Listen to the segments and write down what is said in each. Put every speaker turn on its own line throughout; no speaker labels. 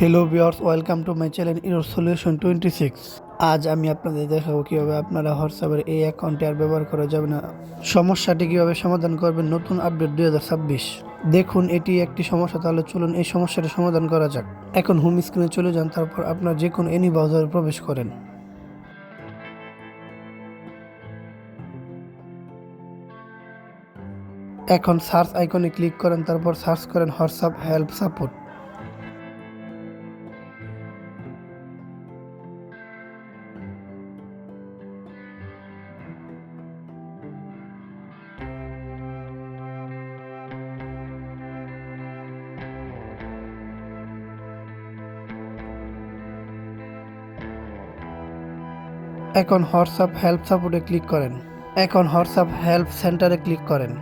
Hello viewers welcome to my channel your solution twenty six আজ আমি আপনাদের দেখাবো কীভাবে আপনারা হোয়াটসঅ্যাপের এই অ্যাকাউন্টে আর ব্যবহার করা যাবে না। সমস্যাটি কীভাবে সমাধান করবেন নতুন আপডেট দুই হাজার ছাব্বিশ। দেখুন, এটি একটি সমস্যা, তাহলে চলুন এই সমস্যাটি সমাধান করা যাক। এখন হোম স্ক্রিনে চলে যান, তারপর আপনার যে কোনো এনি ব্রাউজারে প্রবেশ করেন। এখন সার্চ আইকনে ক্লিক করেন, তারপর সার্চ করেন হোয়াটসঅ্যাপ হেল্প সাপোর্ট এখন হোয়াটসঅ্যাপ হেল্প সাপোর্টে ক্লিক করেন। এখন হোয়াটসঅ্যাপ হেল্প সেন্টারে ক্লিক করেন।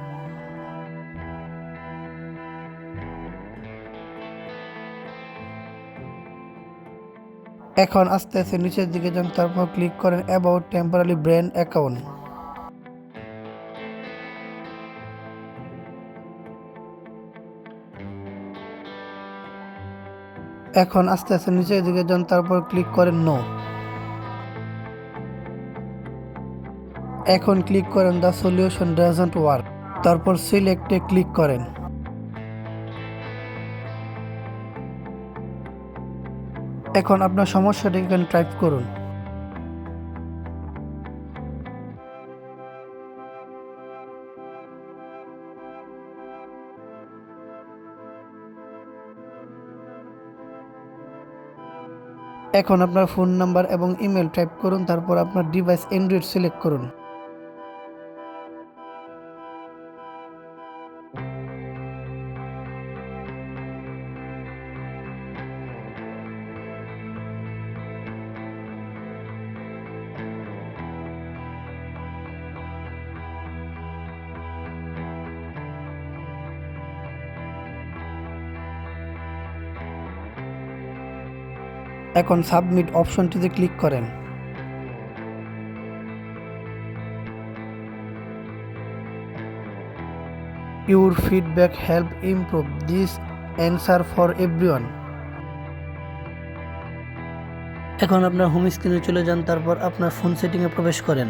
এখন আস্তে আস্তে নিচের দিকে যান, তারপর ক্লিক করেন অ্যাবাউট টেম্পোরারি ব্র্যান্ড অ্যাকাউন্ট। এখন আস্তে আস্তে নিচের দিকে যান, তারপর ক্লিক করেন নো। এখন ক্লিক করেন দ্য সলিউশন ডাজন্ট ওয়ার্ক তারপর সিলেক্টে ক্লিক করেন। এখন আপনার সমস্যাটি এখানে টাইপ করুন। এখন আপনার ফোন নাম্বার এবং ইমেল টাইপ করুন, তারপর আপনার ডিভাইস অ্যান্ড্রয়েড সিলেক্ট করুন। এখন সাবমিট অপশনটিতে ক্লিক করেন। Your feedback help improve this answer for everyone এখন আপনার হোম স্ক্রিনে চলে যান, তারপর আপনার ফোন সেটিংয়ে প্রবেশ করেন।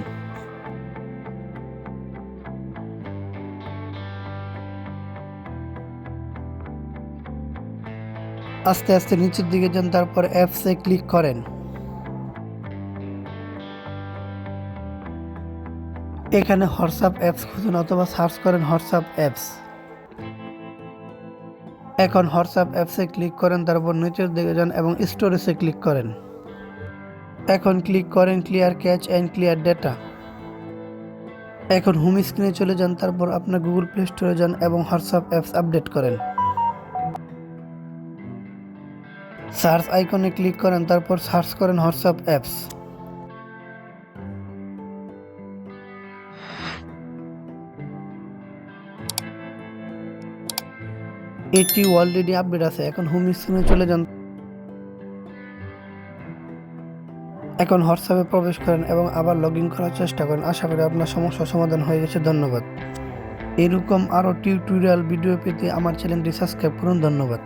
আস্তে আস্তে নিচের দিকে যান, তারপর অ্যাপসে ক্লিক করেন। এখানে হোয়াটসঅ্যাপ অ্যাপস খুঁজুন অথবা সার্চ করেন হোয়াটসঅ্যাপ অ্যাপস এখন হোয়াটসঅ্যাপ অ্যাপসে ক্লিক করেন, তারপর নিচের দিকে যান এবং স্টোরেজে ক্লিক করেন। এখন ক্লিক করেন clear cache and clear data এখন হোম স্ক্রিনে চলে যান, তারপর আপনার গুগল প্লে স্টোরে যান এবং হোয়াটসঅ্যাপ অ্যাপস আপডেট করেন। সার্চ আইকনে ক্লিক করেন, তারপর সার্চ করেন হোয়াটসঅ্যাপ অ্যাপস। এটি অলরেডি আপডেট আছে, এখন হোম স্ক্রিনে চলে যান। এখন হোয়াটসঅ্যাপে প্রবেশ করেন এবং আবার লগ ইন করার চেষ্টা করেন। আশা করি আপনার সমস্যার সমাধান হয়ে গেছে, ধন্যবাদ। এরকম আরও টিউটোরিয়াল ভিডিও পেতে আমার চ্যানেলটি সাবস্ক্রাইব করুন, ধন্যবাদ।